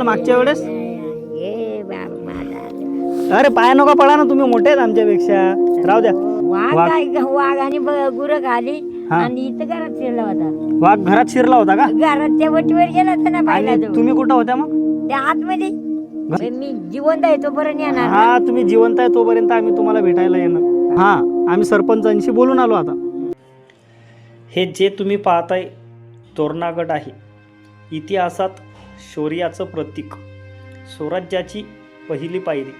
होतं मागच्या वेळेस? माझा. अरे पाया नका पडा ना तुम्ही मोठे आहेत आमच्यापेक्षा. राहू द्या. वाघ वाघ. काय वाघ आणि गुर खाली. हा. आणि इथं घरात शिरला होता. वाघ घरात शिरला होता का? घरात त्या वटीवर गेला होता ना पाहिला आणि तो. तुम्ही कुठं होत्या मग? त्या आतमध्ये. मी जिवंत आहे तोपर्यंत येणार ना. हा तुम्ही जिवंत आहे तोपर्यंत आम्ही तुम्हाला भेटायला येणार. हा आम्ही सरपंचांशी बोलून आलो आता. हे जे तुम्ही पाहताय तोरणागड आहे. इतिहासात शौर्याचं प्रतीक स्वराज्याची पहिली पायरी.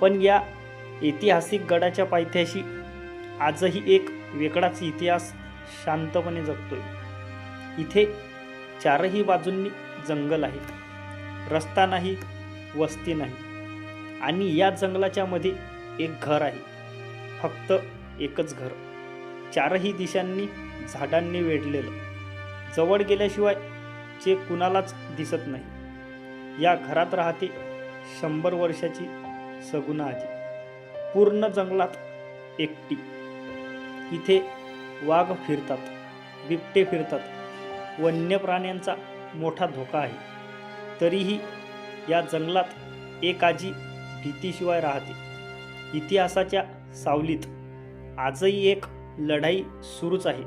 पण या ऐतिहासिक गडाच्या पायथ्याशी आजही एक वेगळाच इतिहास शांतपणे जगतोय. इथे चारही बाजूंनी जंगल आहे. रस्ता नाही वस्ती नाही. आणि या जंगलाच्या मध्ये एक घर आहे. फक्त एकच घर. चारही दिशांनी झाडांनी वेढलेलं. जवळ गेल्याशिवाय जे कुणालाच दिसत नाही. या घरात राहते शंभर वर्षाची सगुणा आजी. पूर्ण जंगलात एकटी. इथे वाघ फिरतात बिबटे फिरतात. वन्य प्राण्यांचा मोठा धोका आहे. तरीही या जंगलात एक आजी भीतीशिवाय राहते. इतिहासाच्या सावलीत आजही एक लढाई सुरूच आहे.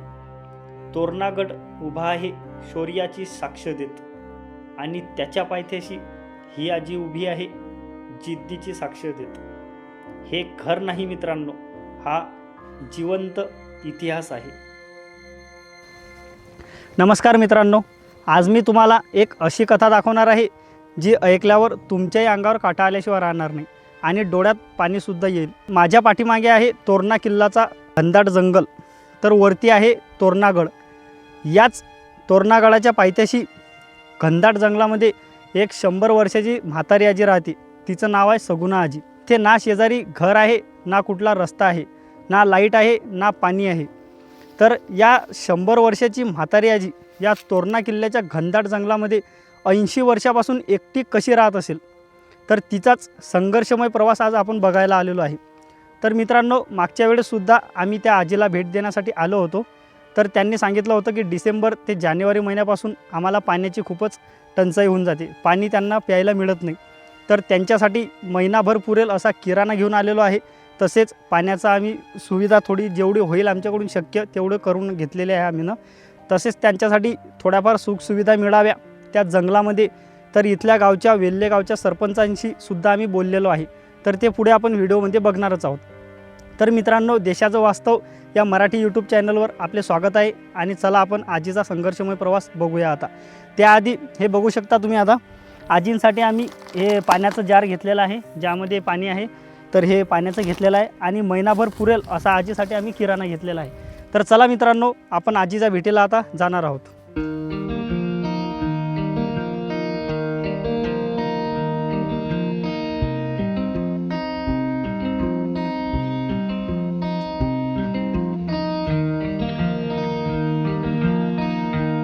तोरणागड उभा आहे शौर्याची साक्ष देत. आणि त्याच्या पायथ्याशी ही आजी उभी आहे जिद्दीची साक्ष देत. हे घर नाही मित्रांनो हा जिवंत इतिहास आहे. नमस्कार मित्रांनो आज मी तुम्हाला एक अशी कथा दाखवणार आहे जी ऐकल्यावर तुमच्याही अंगावर काटा आल्याशिवाय राहणार नाही आणि डोळ्यात पाणीसुद्धा येईल. माझ्या पाठीमागे आहे तोरणा किल्लाचा घनदाट जंगल तर वरती आहे तोरणागड. याच तोरणागडाच्या पायथ्याशी घनदाट जंगलामध्ये एक शंभर वर्षाची म्हातारी आजी राहते. तिचं नाव आहे सगुणा आजी. ते ना शेजारी घर आहे ना कुठला रस्ता आहे ना लाइट आहे ना पाणी आहे. तर या शंभर वर्षाची म्हातारी आजी या तोरणा किल्ल्याच्या घनदाट जंगलामध्ये ऐंशी वर्षापासून एकटी कशी राहत असेल? तर तिचाच संघर्षमय प्रवास आज आपण बघायला आलेलो आहे. तर मित्रांनो मागच्या वेळेससुद्धा आम्ही त्या आजीला भेट देण्यासाठी आलो होतो. तर त्यांनी सांगितलं होतं की डिसेंबर ते जानेवारी महिन्यापासून आम्हाला पाण्याची खूपच टंचाई होऊन जाते. पाणी त्यांना प्यायला मिळत नाही. तर त्यांच्यासाठी महिनाभर पुरेल असा किराणा घेऊन आलेलो आहे. तसेच पाण्याचा आम्ही सुविधा थोडी जेवढी होईल आमच्याकडून शक्य तेवढं करून घेतलेले आहे आम्हीनं तसेच त्यांच्यासाठी थोड्याफार सुखसुविधा मिळाव्या. त्या जंगलामध्ये तर इथल्या गावच्या वेल्ले गावच्या सरपंचांशी सुद्धा आम्ही बोललेलो आहे. तर ते पुढे आपण व्हिडिओमध्ये बघणारच आहोत. तर मित्रांनो देशाचं वास्तव या मराठी यूट्यूब चॅनलवर आपले स्वागत आहे. आणि चला आपण आजीचा संघर्षमय प्रवास बघूया आता. त्याआधी हे बघू शकता तुम्ही आता आजींसाठी आम्ही हे पाण्याचं जार घेतलेलं आहे ज्यामध्ये पाणी आहे. तर हे पाण्याचं घेतलेलं आहे आणि महिनाभर पुरेल असा आजीसाठी आम्ही किराणा घेतलेला आहे. तर चला मित्रांनो आपण आजीच्या भेटीला आता जाणार आहोत.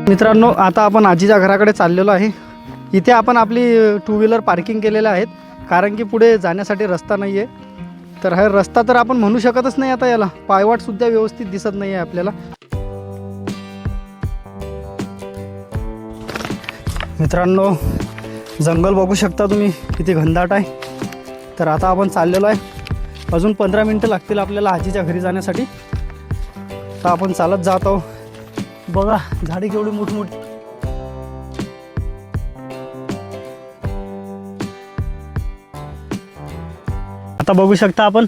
मित्रांनो आता आपण आजीच्या घराकडे चाललेलो आहे. इथे आपण आपली टू व्हीलर पार्किंग केलेल्या आहेत. कारण की पुढे जाण्यासाठी रस्ता नाही आहे तर हा रस्ता तर आपण म्हणू शकतच नाही आता याला. पायवाटसुद्धा व्यवस्थित दिसत नाही आहे आपल्याला. मित्रांनो जंगल बघू शकता तुम्ही किती घनदाट आहे. तर आता आपण चाललेलो आहे. अजून पंधरा मिनटं लागतील आपल्याला आजीच्या घरी जाण्यासाठी. तर आपण चालत जात आहोत. बघा झाडी केवढी मोठमोठी. आता बघू शकता आपण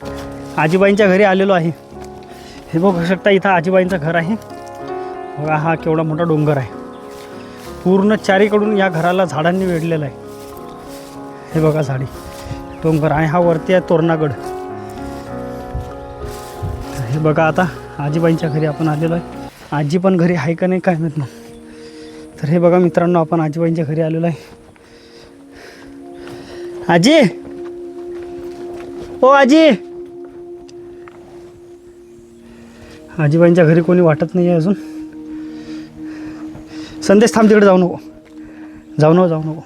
आजीबाईंच्या घरी आलेलो आहे. हे बघू शकता इथं आजीबाईंचं घर आहे. बघा हा केवढा मोठा डोंगर आहे. पूर्ण चारीकडून या घराला झाडांनी वेढलेलं आहे. हे बघा झाडी डोंगर आणि हा वरती आहे तोरणागड. हे बघा आता आजीबाईंच्या घरी आपण आलेलो आहे. आजी पण घरी आहे का नाही काय माहीत ना तर हे बघा मित्रांनो आपण आजीबाईंच्या घरी आलेलो आहे. आजी! ओ आजी! आजीबाईंच्या घरी कोणी वाटत नाही आहे अजून. संदेश थांब तिकडे जाऊ नको. जाऊ नको जाऊ नको.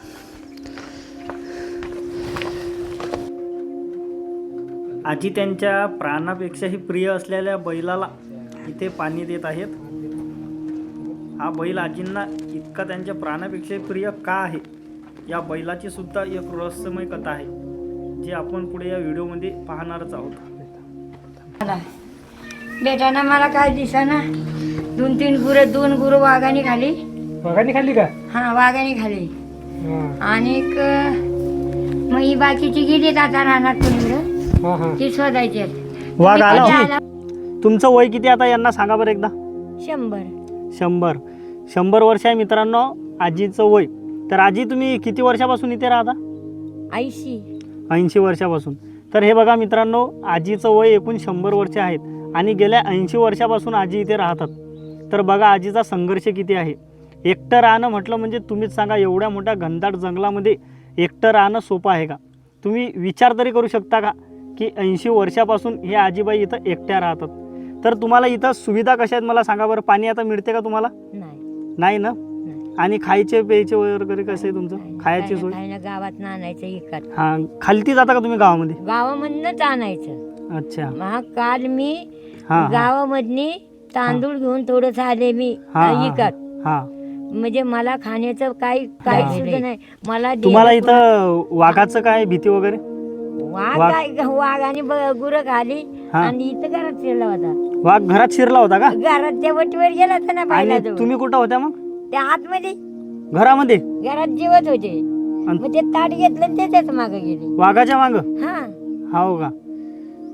आजी त्यांच्या प्राणापेक्षाही प्रिय असलेल्या बैलाला इथे पाणी देत आहेत. हा बैल आजींना इतका त्यांच्या प्राणापेक्षाही प्रिय का आहे? या बैलाची सुद्धा एक रहस्यमय कथा आहे जी आपण पुढे या व्हिडिओमध्ये पाहणारच आहोत. बेटाना मला काय दिसाना? दोन तीन गुरं दोन गुरं वाघाने खाली. बघानी खाल्ली का? हा वाघाने खाली. आणि एक, मग ही बाकीची गेली आता कोणीकडं हा हा. ती शोधायची वाघ आला आला. होता. तुमचं वय किती आता? यांना सांगा बरं एकदा. शंभर. शंभर. शंभर वर्ष आहे मित्रांनो आजीचं वय. तर आजी तुम्ही किती वर्षापासून इथे राहता? ऐंशी. ऐंशी वर्षापासून. तर हे बघा मित्रांनो आजीचं वय एकूण शंभर वर्ष आहेत आणि गेल्या ऐंशी वर्षापासून आजी इथे राहतात. तर बघा आजीचा संघर्ष किती आहे. एकटं राहणं म्हटलं म्हणजे तुम्हीच सांगा एवढ्या मोठ्या घनदाट जंगलामध्ये एकटं राहणं सोपं आहे का? तुम्ही विचार तरी करू शकता का की ऐंशी वर्षापासून हे आजीबाई इथं एकट्या राहतात? तर तुम्हाला इथं सुविधा कशा आहेत मला सांगा बरं. पाणी आता मिळते का तुम्हाला? नाही. नाही ना. आणि खायचे प्यायचे वगैरे कसं आहे तुमचं? खायची सोय? गावात आणायचं इकत. हां खालती जाता का तुम्ही गावामध्ये? गावामधनच आणायचं. अच्छा. मग काल मी हां हां. गावामधनी तांदूळ घेऊन थोडस आले मी हा, हा, इकत. हां. म्हणजे मला खाण्याचं काही काही हा. सुद्धा नाही. मला तुम्हाला इथं वाघाचं काय भीती वगैरे? वाघ वाघ- काय वाघ आणि गुरं खाली. हा. आणि इथं घरात शिरला होता. वाघ घरात शिरला होता का? घरात त्या वटीवर गेला होता ना आणि पाहिला तुम्ही कुठं होत्या मग? त्या आतमध्ये. घरामध्ये? घरात जेवत होते. मग ते ताट घेतलं आणि त्याच्याच मागे गेले. वाघाच्या मांग? हा. हो का?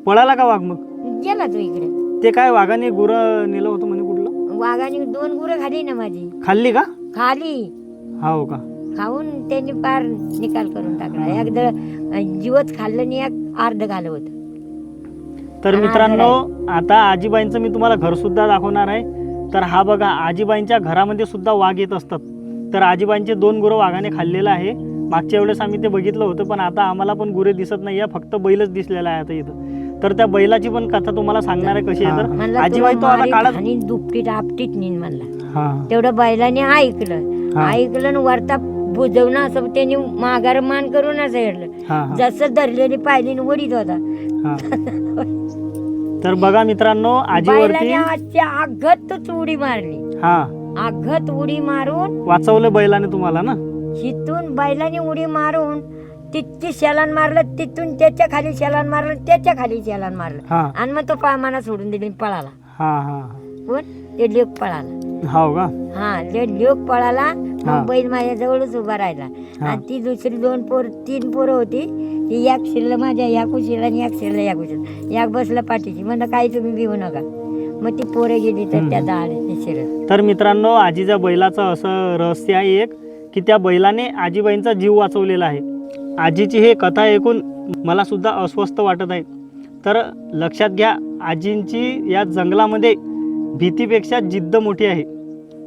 पळाला का वाघ मग? गेला तो इकडे. ते काय वाघाने गुर नेलं होतं म्हणे कुठलं? वाघाने दोन गुरं खाली ना माझी. खाल्ली का? खाली. हो का? खाऊन त्यांनी पार निकाल करून टाकला. एकदा जीवच खाल्लं आणि एक अर्ध घालत होत. तर मित्रांनो आता आजीबाईंचं मी तुम्हाला घर सुद्धा दाखवणार आहे. तर हा बघा आजीबाईंच्या घरामध्ये सुद्धा वाघ येत असतात. तर आजीबाईंचे दोन गुरं वाघाने खाल्लेलं आहे. मागच्या वेळेस आम्ही ते बघितलं होतं पण आता आम्हाला पण गुरे दिसत नाही आहे फक्त बैलच दिसलेला आहे आता इथं. तर त्या बैलाची पण कथा तुम्हाला सांगणार आहे कशी आहे तर. आजीबाई तो आता आणि दुपटीत आपटीत म्हणला. हा. तेवढं बैलाने ऐकलं. ऐकलं आणि वरता बुजवणं असं त्यांनी माघार मान करून असं हेरलं जसं धरलेली पाहिली वडीत होता. हा. तर बघा मित्रांनो आजीवरती बैलाने आजच्या आघत उडी मारली. हा. आघत उडी मारून वाचवलं बैलाने तुम्हाला ना? तिथून बैलाने उडी मारून तितकी शेलान मारलं तिथून त्याच्याखाली शेलान मारलं त्याच्याखाली शेलान मारलं. हा. आणि मग तो पामाना सोडून दिली आणि पळाला. हा हा. कोण? ते लेक पळाला. हो का? हा ते लेक पळाला हा. मग बैल माझ्या जवळच उभा राहिला. हा. आणि ती दुसरी दोन पोर तीन पोरं होती. ती एक शिरलं माझ्या या कुशीला आणि एक शिरलं या कुशीला एक बसलं पाठीची म्हणलं काही तुम्ही भिवू नका. मग ती पोरं गेली तर. त्या शिरत तर मित्रांनो आजीच्या बैलाचं असं रहस्य आहे एक की त्या बैलाने आजीबाईंचा जीव वाचवलेला आहे. आजीची हे कथा ऐकून मला सुद्धा अस्वस्थ वाटत आहे. तर लक्षात घ्या आजींची या जंगलामध्ये भीतीपेक्षा जिद्द मोठी आहे.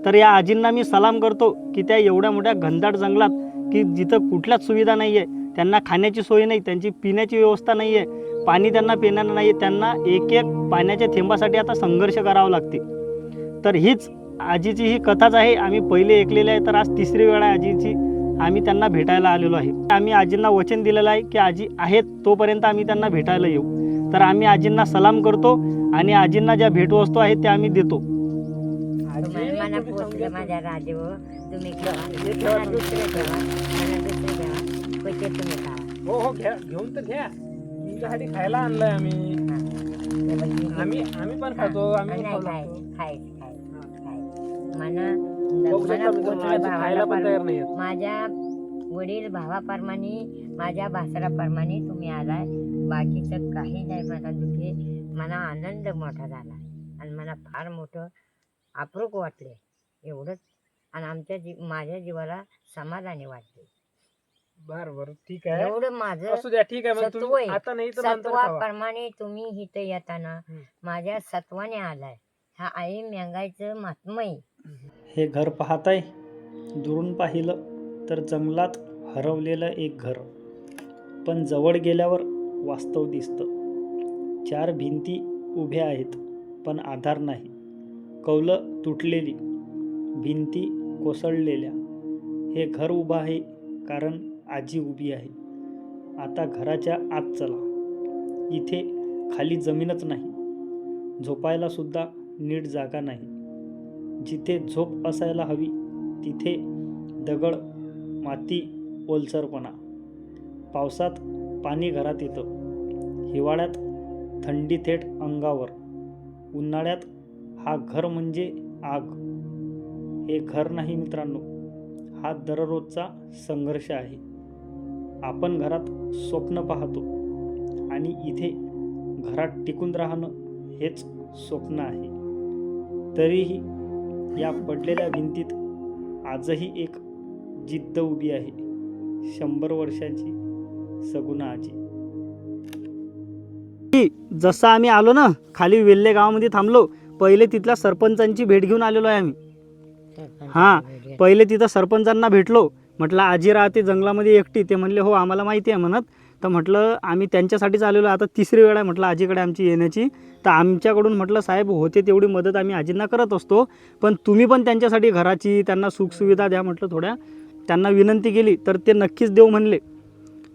तर या आजींना मी सलाम करतो की त्या एवढ्या मोठ्या घनदाट जंगलात की जिथं कुठल्याच सुविधा नाही आहे त्यांना खाण्याची सोय नाही त्यांची पिण्याची व्यवस्था नाही आहे पाणी त्यांना पिण्याला नाही आहे त्यांना एक एक पाण्याच्या थेंबासाठी आता संघर्ष करावा लागते. तर हीच आजीची ही कथाच आहे. आम्ही पहिले ऐकलेली आहे तर आज तिसरी वेळ आहे आजीची. आम्ही त्यांना भेटायला आलेलो आहे. आम्ही आजींना वचन दिलेलं आहे की आजी आहेत तोपर्यंत आम्ही त्यांना भेटायला येऊ. तर आम्ही आजींना सलाम करतो आणि आजींना ज्या भेटवस्तू आहेत त्या आम्ही देतो. मला पोचलं माझ्या राजेव. तुम्ही ठेवा. मला दुसरं ठेवा. मला दुसरं ठेवा. पैसे तुम्ही खावा हो हो घ्या. घेऊन तर घ्या. तुमच्यासाठी खायला आणलंय आम्ही. बघ, आम्ही आम्ही पण खातो. आम्ही पण नाही खाऊ खाय लागतो. खायचं खायचं. खायचं. मला बघू मला शकता मित्रांनो, पोचलं आजी भावाला खायला पण पर- तयार नाही आहेत. माझ्या वडील भावाप्रमाणे माझ्या भासराप्रमाणे तुम्ही आलाय. बाकीचं काही नाही मला दुखे मला आनंद मोठा झाला. आणि मला फार मोठं अप्रूप वाटले एवढंच. आणि आमच्या जी माझ्या जीवाला समाधानी वाटले. बर बर ठीक आहे. एवढं माझं असू द्या ठीक आहे मग सत्व तुम्ही आहे. आता नाही तर नंतर खावा. सत्वाप्रमाणे तुम्ही इथं येताना हम्म. माझ्या सत्वाने आलाय. हा आई मेंगायचं महात्मय हे घर पाहताय? दुरून पाहिलं तर जंगलात हरवलेलं एक घर. पण जवळ गेल्यावर वास्तव दिसतं. चार भिंती उभ्या आहेत पण आधार नाही. कौलं तुटलेली भिंती कोसळलेल्या. हे घर उभं आहे कारण आजी उभी आहे. आता घराच्या आत चला. इथे खाली जमीनच नाही. झोपायला सुद्धा नीट जागा नाही. जिथे झोप असायला हवी तिथे दगड माती ओलसरपणा. पावसात पाणी घरात येतं. हिवाळ्यात थंडी थेट अंगावर. उन्हाळ्यात हा घर म्हणजे आग. हे घर नाही मित्रांनो हा दररोजचा संघर्ष आहे. आपण घरात स्वप्न पाहतो आणि इथे घरात टिकून राहणं हेच स्वप्न आहे. तरीही या पडलेल्या भिंतीत आजही एक जिद्द उभी आहे. शंभर वर्षाची सगुणा आजी. जसं आम्ही आलो ना खाली वेल्ले गावामध्ये थांबलो पहिले तिथल्या सरपंचांची भेट घेऊन आलेलो आहे आम्ही. हां पहिले तिथं सरपंचांना भेटलो. म्हटलं आजी राहते जंगलामध्ये एकटी. ते म्हणले हो आम्हाला माहिती आहे म्हणत. तर म्हटलं आम्ही त्यांच्यासाठीच आलेलो आहे. आता तिसरी वेळ आहे म्हटलं आजीकडे आमची येण्याची. तर आमच्याकडून म्हटलं साहेब होते तेवढी मदत आम्ही आजींना करत असतो. पण तुम्ही पण त्यांच्यासाठी घराची त्यांना सुखसुविधा द्या म्हटलं थोड्या. त्यांना विनंती केली तर ते नक्कीच देऊ म्हणले.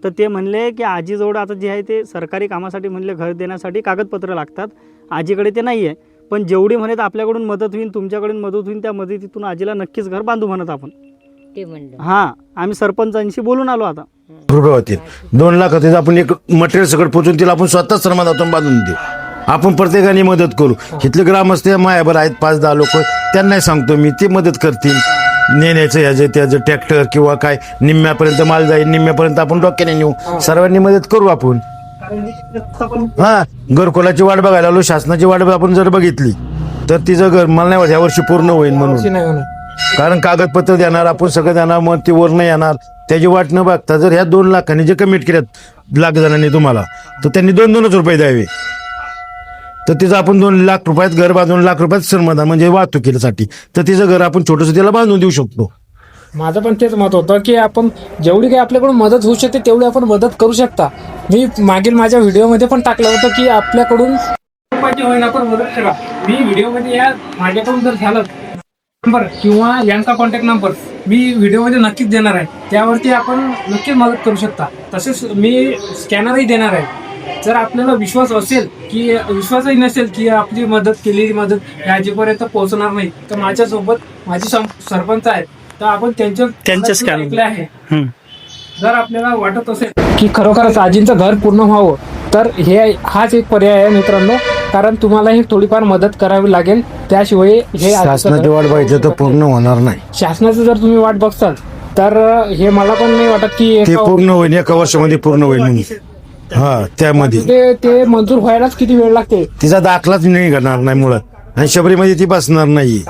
तर ते म्हणले की आजीजवळ आता जे आहे ते सरकारी कामासाठी म्हणले घर देण्यासाठी कागदपत्र लागतात. आजीकडे ते नाही आहे पण जेवढी म्हणत आपल्याकडून मदत होईल तुमच्याकडून मदत होईल त्या मदतीतून आजीला नक्कीच घर बांधू म्हणत आपण. ते म्हणलं. हां आम्ही सरपंचांशी बोलून आलो आता. रुपये होतील दोन लाख होतील आपण एक मटेरियल सगळं पोचून तिला आपण स्वतः श्रमादातून बांधून देऊ. आपण प्रत्येकाने मदत करू. इथले ग्रामस्थ मायाभर आहेत पाच दहा लोक त्यांनाही सांगतो मी ते मदत करतील. नेण्याचं ह्याचं त्याचं ट्रॅक्टर किंवा काय निम्म्यापर्यंत माल जाईल निम्म्यापर्यंत आपण डोक्याने नेऊ. सर्वांनी मदत करू आपण. हा घरकुलाची वाट बघायला आलो शासनाची वाट आपण जर बघितली तर तिचं घर मला नाही ह्या वर्षी पूर्ण होईल म्हणून. कारण कागदपत्र देणार आपण सगळं देणार मग ते वर नाही येणार. त्याची वाट न बघता जर ह्या दोन लाखांनी जे कमिट केल्यात लाख जणांनी तुम्हाला तर त्यांनी दोन दोनच रुपये द्यावे. तर तिचं आपण दोन लाख रुपयात घर बांधून लाख रुपयात श्रमदान म्हणजे वाहतुकीसाठी. तर तिचं घर आपण छोटंसं तिला बांधून देऊ शकतो. माझं पण तेच मत होतं की आपण जेवढी काही आपल्याकडून मदत होऊ शकते तेवढी आपण मदत करू शकता. मी मागील माझ्या व्हिडिओमध्ये पण टाकलं होतं की आपल्याकडून रुपयाची होईना पण मदत करा. मी व्हिडिओमध्ये या माझ्याकडून जर झालं नंबर किंवा यांचा कॉन्टॅक्ट नंबर मी व्हिडिओमध्ये नक्कीच देणार आहे. त्यावरती आपण नक्कीच मदत करू शकता. तसेच मी स्कॅनरही देणार आहे. जर आपल्याला विश्वास असेल की विश्वासही नसेल की आपली मदत केलेली मदत या आजीपर्यंत पोहोचणार नाही तर माझ्यासोबत माझे सरपंच आहेत. तर आपण त्यांच्या त्यांचे scanner. ऐकले आहे. हं. जर आपल्याला वाटत असेल की खरोखरच आजींचं घर पूर्ण व्हावं तर हे हाच एक पर्याय आहे मित्रांनो. कारण तुम्हाला ही थोडीफार मदत करावी लागेल. त्याशिवाय हे शासनाची वाट बघितलं तर पूर्ण होणार नाही. शासनाचं जर तुम्ही वाट बघसाल तर हे मला पण नाही वाटत की ते पूर्ण होईल एका वर्षामध्ये पूर्ण होईल हा त्यामध्ये. ते ते मंजूर व्हायलाच किती वेळ लागते? तिचा दाखलाच नाही करणार नाही मुळात. आणि शबरीमध्ये ती बसणार नाही.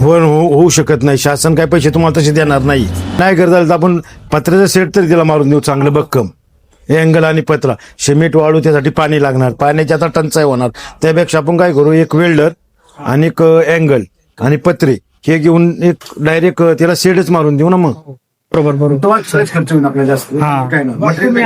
हो हो- होऊ शकत नाही. शासन काय पैसे तुम्हाला तसे देणार नाही. नाही करता आपण पत्र्याचं सेट तरी तिला मारून देऊ चांगलं भक्कम. अँगल आणि पत्रा. सिमेंट वाळू त्यासाठी पाणी लागणार. पाण्याची आता टंचाई होणार. त्यापेक्षा आपण काय करू एक वेल्डर आणि एक अँगल आणि पत्रे. हे घेऊन एक डायरेक्ट त्याला शेडच मारून देऊ ना मग. बरोबर बरोबर. तुम्ही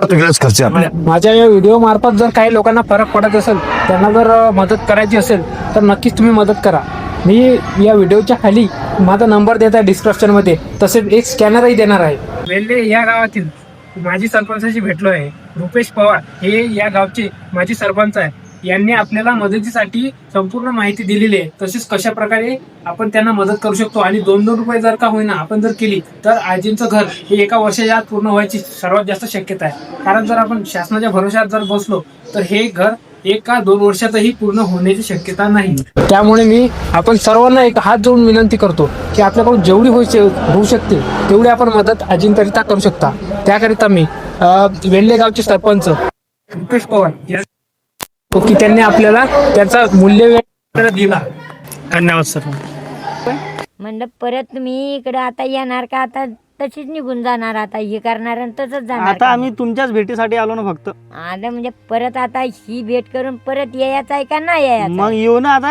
आता वेगळाच खर्च आहे आपला. माझ्या या व्हिडिओ मार्फत जर काही लोकांना फरक पडत असेल त्यांना जर अ, मदत करायची असेल तर नक्कीच तुम्ही मदत करा. मी या व्हिडिओच्या खाली माझा नंबर देत आहे डिस्क्रिप्शनमध्ये तसेच एक स्कॅनरही देणार आहे. वेल्ले या गावातील माजी सरपंचाशी भेटलो आहे. रुपेश पवार हे या गावचे माजी सरपंच आहे यांनी आपल्याला मदतीसाठी संपूर्ण माहिती दिलेली आहे. तसेच कशा प्रकारे आपण त्यांना मदत करू शकतो आणि दोन दोन रुपये जर का होईना आपण जर केली तर आजींचं घर हे एका वर्षाच्या आत पूर्ण व्हायची सर्वात जास्त शक्यता आहे. कारण जर आपण शासनाच्या भरोश्यात जर बसलो तर हे घर एका दोन वर्षातही पूर्ण होण्याची शक्यता नाही. त्यामुळे मी आपण सर्वांना एक हात जोडून विनंती करतो की आपल्याकडून जेवढी होऊ होऊ शकते तेवढी आपण मदत आजींकरिता करू शकता. त्याकरिता मी अ, गावचे सरपंच रुपेश पवार की त्यांनी आपल्याला त्याचा मूल्य वेळ दिला. धन्यवाद सर. म्हणलं परत तुम्ही इकडे आता येणार का? आता तशीच निघून जाणार आता. हे करणार आणि तसंच जाणार आता? आम्ही तुमच्याच भेटीसाठी आलो ना फक्त. आलं म्हणजे परत आता ही भेट करून परत यायचं आहे का नाही यायचं? मग? येऊ ना आता.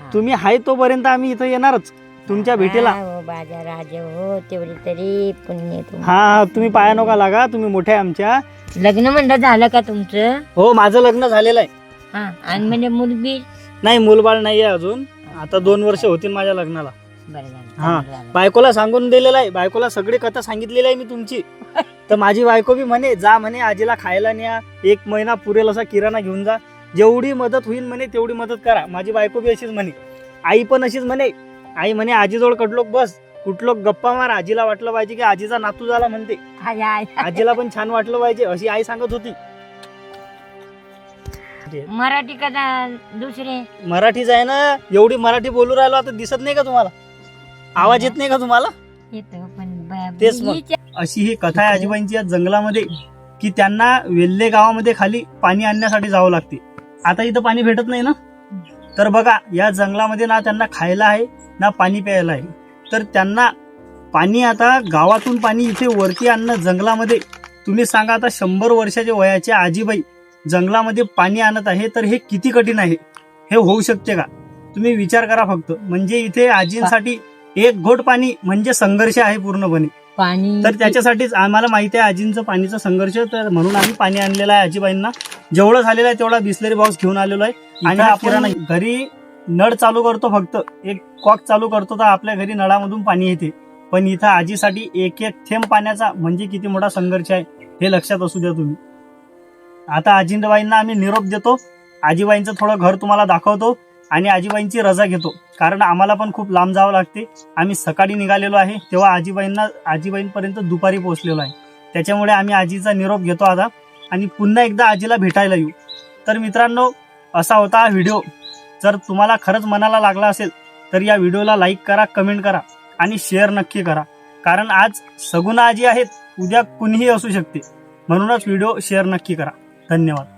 हा. तुम्ही आहे तोपर्यंत आम्ही इथं येणारच तुमच्या भेटीला. हा, हो बाजा राजे हो तेवढी तरी पुण्य तुम हा हा तुम्ही पाया नका लागा तुम्ही मोठे आहे आमच्या. लग्न म्हणलं झालं का तुमचं? हो माझं लग्न झालेलं आहे. हा आणि म्हणजे मुलगी? नाही मूलबाळ नाही आहे अजून. आता दोन वर्ष होतील माझ्या लग्नाला. बरं झालं हा. चांगलं झालं. बायकोला सांगून दिलेलं आहे. बायकोला सगळी कथा सांगितलेली आहे मी तुमची. तर माझी बायको बी म्हणे जा म्हणे आजीला खायला न्या. एक महिना पुरेल असा किराणा घेऊन जा. जेवढी मदत होईल म्हणे तेवढी मदत करा. माझी बायको बी अशीच म्हणे. आई पण अशीच म्हणे. आई म्हणे आजीजवळ कडलोक बस. कुठलं गप्पा मार. आजीला वाटलं पाहिजे की आजीचा नातू झाला म्हणते. आजीला पण छान वाटलं पाहिजे. अशी आई सांगत होती. मराठी. कथा दुसरे? मराठीच आहे ना एवढी मराठी बोलू राहिलो आता दिसत नाही का तुम्हाला? आवाज येत नाही का तुम्हाला? येतो पण ब- तेच मग. हिच्या- अशी ही कथा आहे आजीबाईंची या जंगलामध्ये की त्यांना वेल्ले गावामध्ये खाली पाणी आणण्यासाठी जावं लागते. आता इथं पाणी भेटत नाही ना? तर बघा या जंगलामध्ये ना त्यांना खायला आहे ना पाणी प्यायला आहे. तर त्यांना पाणी आता गावातून पाणी इथे वरती आणणं जंगलामध्ये तुम्ही सांगा आता शंभर वर्षाच्या वयाचे आजीबाई जंगलामध्ये पाणी आणत आहे तर हे किती कठीण आहे? हे होऊ शकते का? तुम्ही विचार करा फक्त. म्हणजे इथे आजींसाठी एक घोट पाणी म्हणजे संघर्ष आहे पूर्णपणे. पाणी तर त्याच्यासाठीच आम्हाला माहिती आहे आजींचं पाणीचा संघर्ष तर म्हणून आम्ही पाणी आणलेलं आहे आजीबाईंना. जेवढं झालेलं आहे तेवढा बिस्लरी बॉक्स घेऊन आलेलो आहे. आणि आपण घरी नळ चालू करतो फक्त. एक कॉक चालू करतो तर आपल्या घरी नळामधून पाणी येते. पण इथं आजीसाठी एक एक थेंब पाण्याचा म्हणजे किती मोठा संघर्ष आहे हे लक्षात असू द्या तुम्ही. आता आजीबाईंना आम्ही निरोप देतो. आजीबाईंचं थोडं घर तुम्हाला दाखवतो आणि आजीबाईंची रजा घेतो. कारण आम्हाला पण खूप लांब जावं लागते. आम्ही सकाळी निघालेलो आहे तेव्हा आजीबाईंना आजीबाईंपर्यंत दुपारी पोहोचलेलो आहे. त्याच्यामुळे आम्ही आजीचा निरोप घेतो आता आणि पुन्हा एकदा आजीला भेटायला येऊ. तर मित्रांनो असा होता हा व्हिडिओ. जर तुम्हाला खरंच मनाला लागला असेल तर या व्हिडिओला लाईक करा कमेंट करा आणि शेअर नक्की करा. कारण आज सगुणा आजी आहेत उद्या कुणीही असू शकते. म्हणूनच व्हिडिओ शेअर नक्की करा. धन्यवाद.